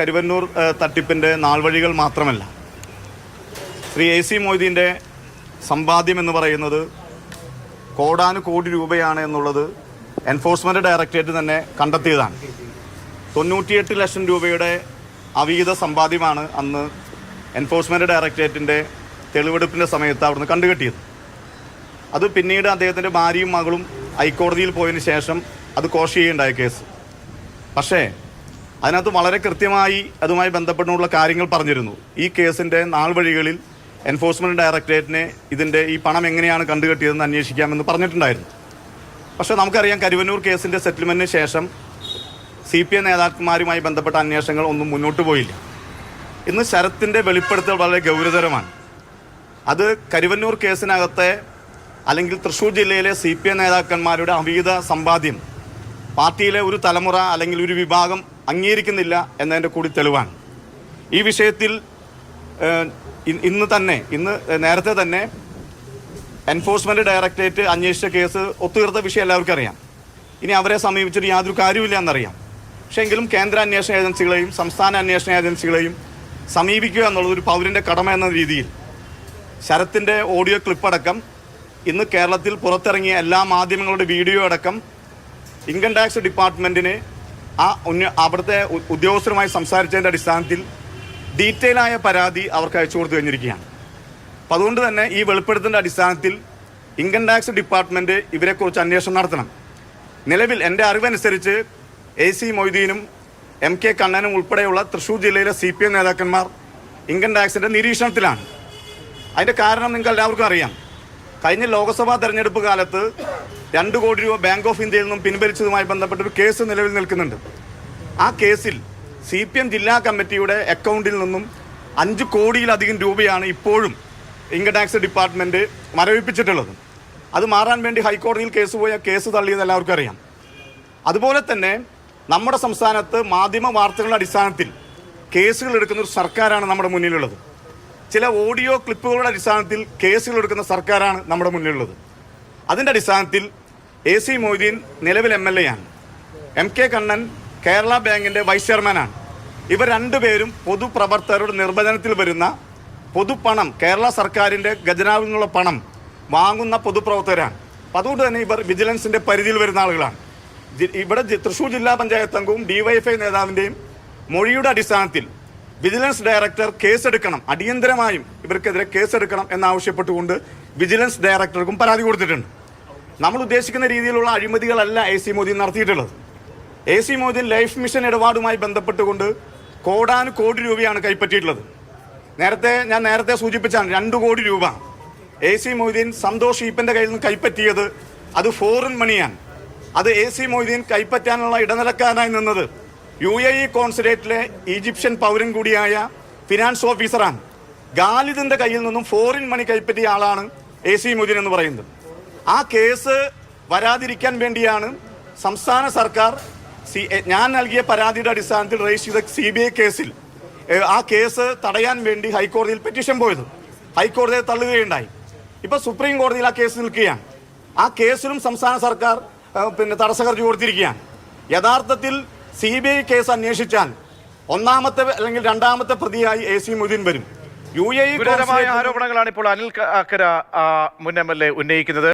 കരുവന്നൂർ തട്ടിപ്പിന്റെ നാൾവഴികൾ മാത്രമല്ല. Shri A C മൊയ്തീന്റെ സമ്പാദ്യം എന്ന് പറയുന്നത് കോടാന് കോടി രൂപയാണ് എന്നുള്ളത് എൻഫോഴ്സ്മെന്റ് ഡയറക്ടറേറ്റ് തന്നെ കണ്ടെത്തിയതാണ്. തൊണ്ണൂറ്റിയെട്ട് ലക്ഷം രൂപയുടെ അവിഹിത സമ്പാദ്യമാണ് അന്ന് എൻഫോഴ്സ്മെന്റ് ഡയറക്ടറേറ്റിന്റെ തെളിവെടുപ്പിന്റെ സമയത്ത് അവിടുന്ന് കണ്ടുകെട്ടിയത്. അത് പിന്നീട് അദ്ദേഹത്തിന്റെ ഭാര്യയും മകളും ഹൈക്കോടതിയിൽ പോയതിന് ശേഷം അത് കോഷ് ചെയ്യുണ്ടായ കേസ്. പക്ഷേ അതിനകത്ത് വളരെ കൃത്യമായി അതുമായി ബന്ധപ്പെട്ടുള്ള കാര്യങ്ങൾ പറഞ്ഞിരുന്നു. ഈ കേസിന്റെ നാൾ വഴികളിൽ എൻഫോഴ്സ്മെന്റ് ഡയറക്ടറേറ്റിനെ ഇതിന്റെ ഈ പണം എങ്ങനെയാണ് കണ്ടുകെട്ടിയതെന്ന് അന്വേഷിക്കാമെന്ന് പറഞ്ഞിട്ടുണ്ടായിരുന്നു. പക്ഷേ നമുക്കറിയാം കരുവന്നൂർ കേസിന്റെ സെറ്റിൽമെന്റിന് ശേഷം സി പി ഐ നേതാക്കന്മാരുമായി ബന്ധപ്പെട്ട അന്വേഷണങ്ങൾ ഒന്നും മുന്നോട്ട് പോയില്ല. ഇന്ന് ശരത്തിന്റെ വെളിപ്പെടുത്തൽ വളരെ ഗൗരവതരമാണ്. അത് കരുവന്നൂർ കേസിനകത്തെ അല്ലെങ്കിൽ തൃശ്ശൂർ ജില്ലയിലെ സി പി ഐ നേതാക്കന്മാരുടെ അവിഹിത സമ്പാദ്യം പാർട്ടിയിലെ ഒരു തലമുറ അല്ലെങ്കിൽ ഒരു വിഭാഗം അംഗീകരിക്കുന്നില്ല എന്നതിന്റെ കൂടി തെളിവാണ്. ഈ വിഷയത്തിൽ ഇന്ന് തന്നെ ഇന്ന് നേരത്തെ തന്നെ എൻഫോഴ്സ്മെന്റ് ഡയറക്ടറേറ്റ് അന്വേഷിച്ച കേസ് ഒത്തുതീർത്ത വിഷയം എല്ലാവർക്കും അറിയാം. ഇനി അവരെ സമീപിച്ചിട്ട് യാതൊരു കാര്യമില്ല എന്നറിയാം. പക്ഷേ എങ്കിലും കേന്ദ്ര അന്വേഷണ ഏജൻസികളെയും സംസ്ഥാന അന്വേഷണ ഏജൻസികളെയും സമീപിക്കുക എന്നുള്ളത് ഒരു പൗരന്റെ കടമ എന്ന രീതിയിൽ. ശരത്തിന്റെ ഓഡിയോ ക്ലിപ്പ് അടക്കം ഇന്ന് കേരളത്തിൽ പുറത്തിറങ്ങിയ എല്ലാ മാധ്യമങ്ങളുടെ വീഡിയോ അടക്കം ഇൻകം ടാക്സ് ഡിപ്പാർട്ട്മെന്റിന് ആ അവിടുത്തെ ഉദ്യോഗസ്ഥരുമായി സംസാരിച്ചതിന്റെ അടിസ്ഥാനത്തിൽ ഡീറ്റെയിൽ ആയ പരാതി അവർക്ക് അയച്ചു കൊടുത്തു കഴിഞ്ഞിരിക്കുകയാണ്. അപ്പം അതുകൊണ്ട് തന്നെ ഈ വെളിപ്പെടുത്തലിന്റെ അടിസ്ഥാനത്തിൽ ഇൻകം ടാക്സ് ഡിപ്പാർട്ട്മെന്റ് ഇവരെക്കുറിച്ച് അന്വേഷണം നടത്തണം. നിലവിൽ എന്റെ അറിവനുസരിച്ച് എ സി മൊയ്തീനും എം കെ കണ്ണനും ഉൾപ്പെടെയുള്ള തൃശ്ശൂർ ജില്ലയിലെ സി പി എം നേതാക്കന്മാർ ഇൻകം ടാക്സിന്റെ നിരീക്ഷണത്തിലാണ്. അതിന്റെ കാരണം നിങ്ങൾക്ക് എല്ലാവർക്കും അറിയാം. കഴിഞ്ഞ ലോക്സഭാ തെരഞ്ഞെടുപ്പ് കാലത്ത് രണ്ട് കോടി രൂപ ബാങ്ക് ഓഫ് ഇന്ത്യയിൽ നിന്നും പിൻവലിച്ചതുമായി ബന്ധപ്പെട്ട ഒരു കേസ് നിലവിൽ നിൽക്കുന്നുണ്ട്. ആ കേസിൽ സി പി എം ജില്ലാ കമ്മിറ്റിയുടെ അക്കൗണ്ടിൽ നിന്നും അഞ്ച് കോടിയിലധികം രൂപയാണ് ഇപ്പോഴും ഇൻകം ടാക്സ് ഡിപ്പാർട്ട്മെന്റ് മരവിപ്പിച്ചിട്ടുള്ളത്. അത് മാറാൻ വേണ്ടി ഹൈക്കോടതിയിൽ കേസ് പോയ കേസ് തള്ളിയത് എല്ലാവർക്കും അറിയാം. അതുപോലെ തന്നെ നമ്മുടെ സംസ്ഥാനത്ത് മാധ്യമ വാർത്തകളുടെ അടിസ്ഥാനത്തിൽ കേസുകൾ എടുക്കുന്ന ഒരു സർക്കാരാണ് നമ്മുടെ മുന്നിലുള്ളത്. ചില ഓഡിയോ ക്ലിപ്പുകളുടെ അടിസ്ഥാനത്തിൽ കേസുകൾ എടുക്കുന്ന സർക്കാരാണ് നമ്മുടെ മുന്നിലുള്ളത്. അതിന്റെ അടിസ്ഥാനത്തിൽ എ സി മൊയ്തീൻ നിലവിൽ എം എൽ എ ആണ്. എം കെ കണ്ണൻ കേരള ബാങ്കിന്റെ വൈസ് ചെയർമാനാണ് ഇവർ രണ്ടുപേരും പൊതുപ്രവർത്തകരുടെ നിർവചനത്തിൽ വരുന്ന പൊതുപണം കേരള സർക്കാരിന്റെ ഖജനാവിൽ നിന്നുള്ള പണം വാങ്ങുന്ന പൊതുപ്രവർത്തകരാണ്. അപ്പം അതുകൊണ്ട് തന്നെ ഇവർ വിജിലൻസിന്റെ പരിധിയിൽ വരുന്ന ആളുകളാണ്. ഇവിടെ തൃശ്ശൂർ ജില്ലാ പഞ്ചായത്ത് അംഗവും ഡിവൈഎഫ്ഐ നേതാവിന്റെയും മൊഴിയുടെ അടിസ്ഥാനത്തിൽ വിജിലൻസ് ഡയറക്ടർ കേസെടുക്കണം അടിയന്തരമായും ഇവർക്കെതിരെ കേസെടുക്കണം എന്നാവശ്യപ്പെട്ടുകൊണ്ട് വിജിലൻസ് ഡയറക്ടർക്കും പരാതി കൊടുത്തിട്ടുണ്ട്. നമ്മൾ ഉദ്ദേശിക്കുന്ന രീതിയിലുള്ള അഴിമതികളല്ല എ സി മോദി നടത്തിയിട്ടുള്ളത്. A C Modi life mission ഇടപാടുമായി ബന്ധപ്പെട്ടുകൊണ്ട് കോടാന് കോടി രൂപയാണ് കൈപ്പറ്റിയിട്ടുള്ളത്. നേരത്തെ ഞാൻ നേരത്തെ സൂചിപ്പിച്ചാണ് രണ്ട് കോടി രൂപ. എ സി മൊയ്തീൻ സന്തോഷ് ഈപ്പന്റെ കയ്യിൽ നിന്ന് കൈപ്പറ്റിയത് അത് ഫോറിൻ മണിയാണ് അത് എ സി മൊയ്തീൻ കൈപ്പറ്റാനുള്ള ഇടനിലക്കാരനായി നിന്നത് യു എ ഇ കോൺസുലേറ്റിലെ ഈജിപ്ഷ്യൻ പൗരൻ കൂടിയായ ഫിനാൻസ് ഓഫീസറാണ് ഗാലിദിന്റെ കയ്യിൽ നിന്നും ഫോറിൻ മണി കൈപ്പറ്റിയ ആളാണ് എ സി മൊയ്തീൻ എന്ന് പറയുന്നത്. ആ കേസ് വരാതിരിക്കാൻ വേണ്ടിയാണ് സംസ്ഥാന സർക്കാർ സി ഞാൻ നൽകിയ പരാതിയുടെ അടിസ്ഥാനത്തിൽ രജിസ്റ്റർ ചെയ്ത സി ബി ഐ കേസിൽ ആ കേസ് തടയാൻ വേണ്ടി ഹൈക്കോടതിയിൽ പെറ്റീഷൻ പോയത്. ഹൈക്കോടതിയെ തള്ളുകയുണ്ടായി. ഇപ്പൊ സുപ്രീം കോടതിയിൽ ആ കേസ് നിൽക്കുകയാണ്. ആ കേസിലും സംസ്ഥാന സർക്കാർ പിന്നെ തടസ്സകർജി കൊടുത്തിരിക്കുകയാണ് യഥാർത്ഥത്തിൽ സി ബി ഐ കേസ് അന്വേഷിച്ചാൽ ഒന്നാമത്തെ അല്ലെങ്കിൽ രണ്ടാമത്തെ പ്രതിയായി എ സി മൊയ്തീൻ വരും. യു എ ആരോപണങ്ങളാണ് ഇപ്പോൾ അനിൽ അക്കര മുൻ എം എൽ എ ഉന്നയിക്കുന്നത്.